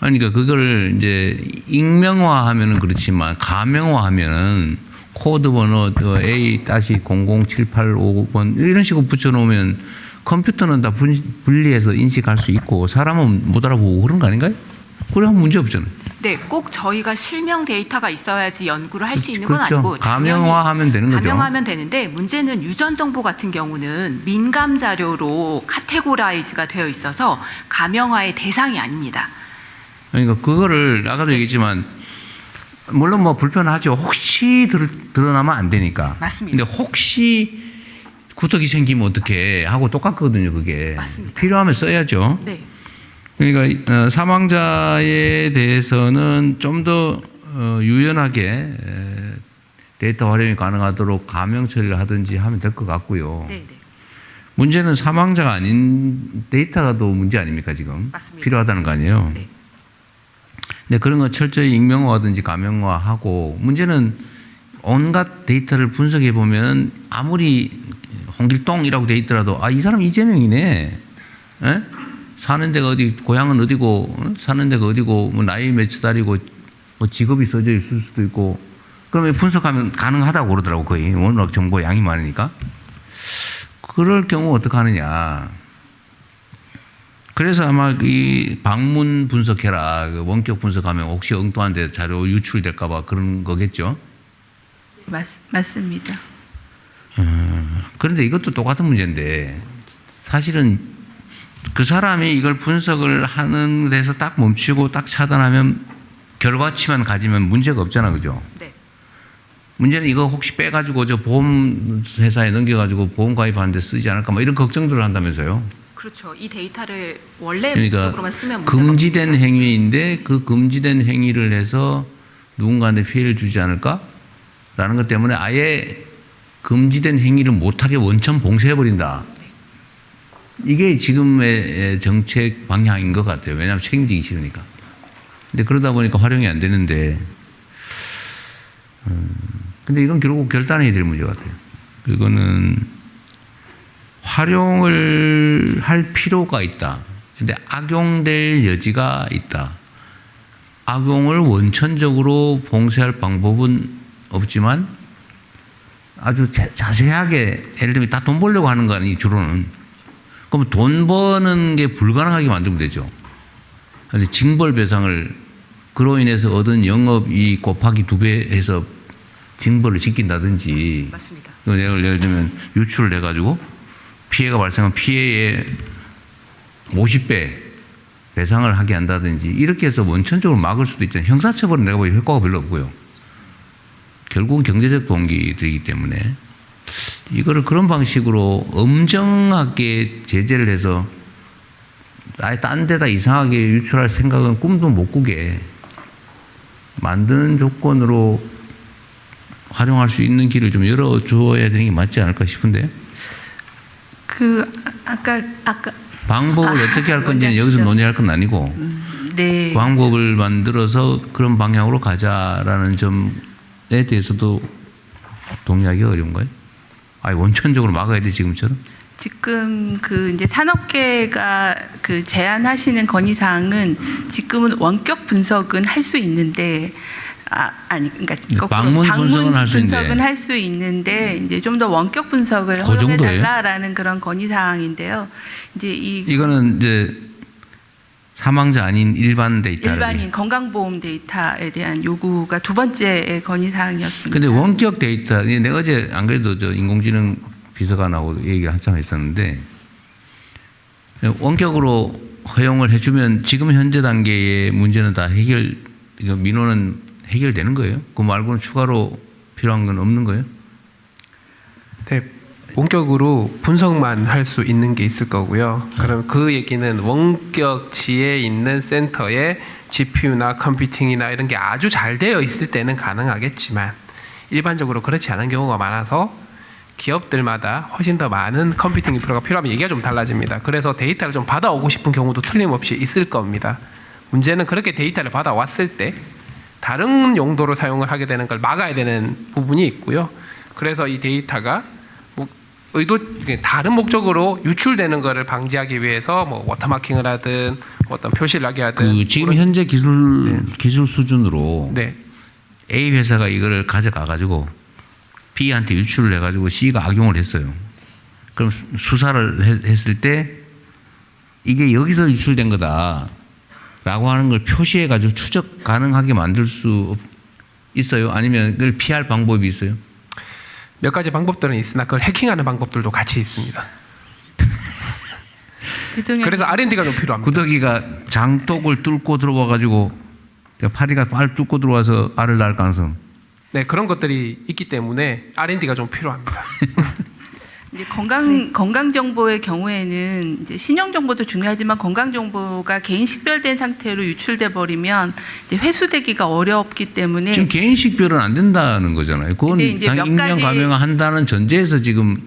아니, 그러니까 그걸 이제 익명화하면은 그렇지만 가명화하면은 코드 번호 저 A-00785번 이런 식으로 붙여놓으면 컴퓨터는 다 분- 분리해서 인식할 수 있고 사람은 못 알아보고 그런 거 아닌가요? 그러면 문제 없잖아요. 네, 꼭 저희가 실명 데이터가 있어야지 연구를 할 수 있는 건 그렇죠. 아니고 가명화하면 되는 거죠. 가명하면 되는데 문제는 유전 정보 같은 경우는 민감 자료로 카테고라이즈가 되어 있어서 가명화의 대상이 아닙니다. 그러니까 그거를 아까도 얘기했지만 물론 뭐 불편하죠. 혹시 들, 드러나면 안 되니까. 맞습니다. 근데 혹시 구석이 생기면 어떻게 하고 똑같거든요. 그게 맞습니다. 필요하면 써야죠. 네. 그러니까 어, 사망자에 대해서는 좀더 어, 유연하게 에, 데이터 활용이 가능하도록 가명 처리를 하든지 하면 될 것 같고요. 네, 네. 문제는 사망자가 아닌 데이터가도 문제 아닙니까 지금? 맞습니다. 필요하다는 거 아니에요? 네. 근데 그런 거 철저히 익명화하든지 가명화하고 문제는 온갖 데이터를 분석해 보면 아무리 홍길동이라고 돼 있더라도 아 이 사람 이재명이네. 에? 사는 데가 어디 고향은 어디고 어? 사는 데가 어디고 뭐 나이 몇 살이고 뭐 직업이 써져 있을 수도 있고 그러면 분석하면 가능하다고 그러더라고 거의 워낙 정보 양이 많으니까 그럴 경우 어떻게 하느냐 그래서 아마 이 방문 분석해라 그 원격 분석하면 혹시 엉뚱한 데 자료 유출될까봐 그런 거겠죠 맞, 맞습니다. 그런데 이것도 똑같은 문제인데 사실은 그 사람이 이걸 분석을 하는 데서 딱 멈추고 딱 차단하면 결과치만 가지면 문제가 없잖아 그죠 네. 문제는 이거 혹시 빼가지고 저 보험 회사에 넘겨가지고 보험 가입하는데 쓰지 않을까 뭐 이런 걱정들을 한다면서요 그렇죠. 이 데이터를 원래 그러니까 목적으로만 쓰면 금지된 없습니다. 행위인데 그 금지된 행위를 해서 누군가한테 피해를 주지 않을까? 라는 것 때문에 아예 금지된 행위를 못하게 원천 봉쇄해버린다. 이게 지금의 정책 방향인 것 같아요. 왜냐하면 책임지기 싫으니까. 근데 그러다 보니까 활용이 안 되는데, 음, 근데 이건 결국 결단해야 될 문제 같아요. 그거는 활용을 할 필요가 있다. 근데 악용될 여지가 있다. 악용을 원천적으로 봉쇄할 방법은 없지만 아주 자- 자세하게 예를 들면 다 돈 벌려고 하는 거 아니 주로는 그럼 돈 버는 게 불가능하게 만들면 되죠. 그래서 징벌 배상을 그로 인해서 얻은 영업이익 곱하기 두 배 해서 징벌을 지킨다든지 맞습니다. 예를 들면 유출을 해가지고 피해가 발생한 피해의 50배 배상을 하게 한다든지 이렇게 해서 원천적으로 막을 수도 있잖아요. 형사처벌은 내가 보기엔 효과가 별로 없고요. 결국은 경제적 동기들이기 때문에 이거를 그런 방식으로 엄정하게 제재를 해서 아예 딴 데다 이상하게 유출할 생각은 꿈도 못 꾸게 만드는 조건으로 활용할 수 있는 길을 좀 열어줘야 되는 게 맞지 않을까 싶은데 그 아- 아까 아까 방법을 아, 어떻게 할 건지는 논의하시죠. 여기서 논의할 건 아니고 네 방법을 만들어서 그런 방향으로 가자라는 점에 대해서도 동의하기 어려운가요? 아니 원천적으로 막아야 돼 지금처럼? 지금 그 이제 산업계가 그 제안하시는 건의 사항은 지금은 원격 분석은 할 수 있는데 아 아니 그러니까 거꾸로 방문 분석은 할수 있는데. 분석은 할수 있는데 이제 좀 더 원격 분석을 그 허용해 정도예요? 달라라는 그런 건의 사항인데요. 이제 이 이거는 이제 사망자 아닌 일반 데이터 일반인 건강보험 데이터에 대한 요구가 두 번째 건의 사항이었습니다. 근데 원격 데이터, 이게 내가 어제 안 그래도 저 인공지능 비서관하고 얘기를 한참 했었는데 원격으로 허용을 해주면 지금 현재 단계의 문제는 다 해결, 이거 민원은 해결되는 거예요? 그 말고는 추가로 필요한 건 없는 거예요? 네, 원격으로 분석만 할 수 있는 게 있을 거고요. 그럼 그 얘기는 원격지에 있는 센터에 GPU나 컴퓨팅이나 이런 게 아주 잘 되어 있을 때는 가능하겠지만 일반적으로 그렇지 않은 경우가 많아서 기업들마다 훨씬 더 많은 컴퓨팅 인프라가 필요하면 얘기가 좀 달라집니다. 그래서 데이터를 좀 받아오고 싶은 경우도 틀림없이 있을 겁니다. 문제는 그렇게 데이터를 받아왔을 때 다른 용도로 사용을 하게 되는 걸 막아야 되는 부분이 있고요. 그래서 이 데이터가 뭐 의도 다른 목적으로 유출되는 것을 방지하기 위해서 뭐 워터마킹을 하든 어떤 표시를 하게 하든 그 지금 현재 기술 기술 수준으로 네. A 회사가 이거를 가져가 가지고 B한테 유출을 해 가지고 C가 악용을 했어요. 그럼 수- 수사를 해- 했을 때 이게 여기서 유출된 거다 라고 하는 걸 표시해 가지고 추적 가능하게 만들 수 없- 있어요? 아니면 그걸 피할 방법이 있어요? 몇 가지 방법들은 있으나 그걸 해킹하는 방법들도 같이 있습니다. 그래서 R&D가 좀 필요합니다. 구더기가 장독을 뚫고 들어와 가지고 파리가 빨 뚫고 들어와서 알을 낳을 가능성. 네, 그런 것들이 있기 때문에 R&D가 좀 필요합니다. 이제 건강 건강 정보의 경우에는 이제 신용 정보도 중요하지만 건강 정보가 개인 식별된 상태로 유출돼 버리면 이제 회수되기가 어렵기 때문에 지금 개인 식별은 안 된다는 거잖아요. 그건 익명 감염을 한다는 전제에서 지금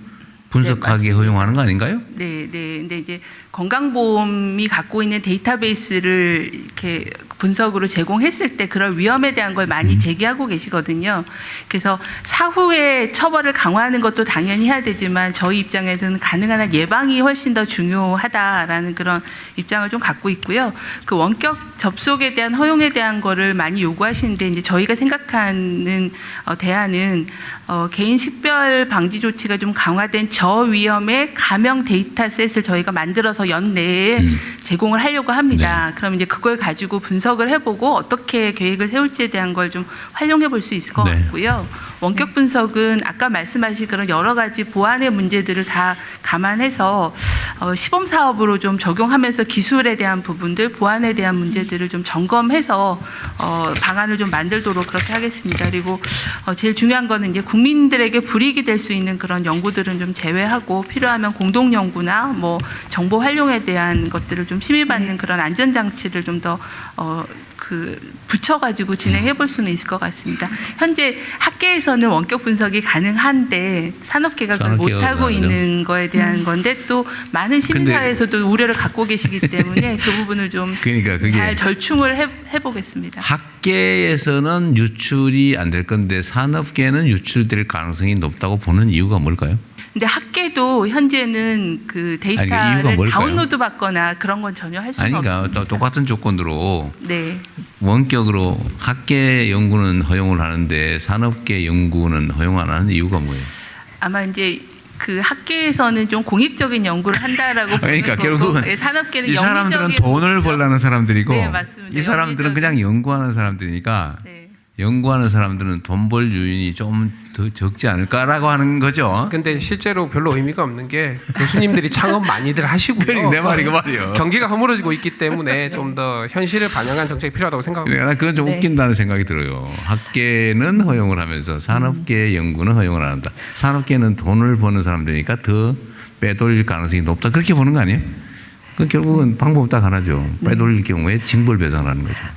분석하게 맞습니다. 허용하는 거 아닌가요? 네, 네. 근데 이제 건강보험이 갖고 있는 데이터베이스를 이렇게 분석으로 제공했을 때 그럴 위험에 대한 걸 음. 많이 제기하고 계시거든요. 그래서 사후에 처벌을 강화하는 것도 당연히 해야 되지만 저희 입장에서는 가능한 한 예방이 훨씬 더 중요하다라는 그런 입장을 좀 갖고 있고요. 그 원격 접속에 대한 허용에 대한 거를 많이 요구하시는데 이제 저희가 생각하는 어, 대안은 어, 개인 식별 방지 조치가 좀 강화된 저위험의 가명 데이터셋을 저희가 만들어서 연내에 음. 제공을 하려고 합니다. 그럼 이제 그걸 가지고 분석 을 해보고 어떻게 계획을 세울지에 대한 걸 좀 활용해 볼 수 있을 것 네. 같고요. 원격 분석은 아까 말씀하신 그런 여러 가지 보안의 문제들을 다 감안해서 어, 시범 사업으로 좀 적용하면서 기술에 대한 부분들, 보안에 대한 문제들을 좀 점검해서 어, 방안을 좀 만들도록 그렇게 하겠습니다. 그리고 어, 제일 중요한 거는 이제 국민들에게 불이익이 될 수 있는 그런 연구들은 좀 제외하고 필요하면 공동 연구나 뭐 정보 활용에 대한 것들을 좀 심의받는 그런 안전 장치를 좀더 어, 그 붙여가지고 진행해 볼 수는 있을 것 같습니다. 현재 학계에서는 원격 분석이 가능한데 산업계가 그걸 산업계가 못하고. 있는 거에 대한 건데 또 많은 시민사회에서도 우려를 갖고 계시기 때문에 그 부분을 좀 그러니까 잘 절충을 해, 해보겠습니다. 학계에서는 유출이 안 될 건데 산업계는 유출될 가능성이 높다고 보는 이유가 뭘까요? 근데 학계도 현재는 그 아니, 그 데이터를 뭘까요? 다운로드 받거나 그런 건 전혀 할 수가 아니 그러니까 없습니다. 또 똑같은 조건으로 네. 원격으로 학계 연구는 허용을 하는데 산업계 연구는 허용 안 하는 이유가 뭐예요? 아마 이제 그 학계에서는 좀 공익적인 연구를 한다라고 그러니까 결국은 예, 산업계는 이 사람들은 돈을. 벌라는 사람들이고 네. 이 사람들은 그냥 연구하는 사람들이니까 네. 연구하는 사람들은 돈벌 요인이 좀 더 적지 않을까라고 하는 거죠. 근데 실제로 별로 의미가 없는 게 교수님들이 창업 많이들 하시고요. 내 말이 그 말이요. 경기가 허물어지고 있기 때문에 좀 더 현실을 반영한 정책이 필요하다고 생각합니다. 난 그건 좀 네. 웃긴다는 생각이 들어요. 학계는 허용을 하면서 산업계 연구는 허용을 안 한다. 산업계는 돈을 버는 사람들이니까 더 빼돌릴 가능성이 높다. 그렇게 보는 거 아니에요? 그 결국은 방법 딱 하나죠. 빼돌릴 경우에 징벌 배상하는 거죠.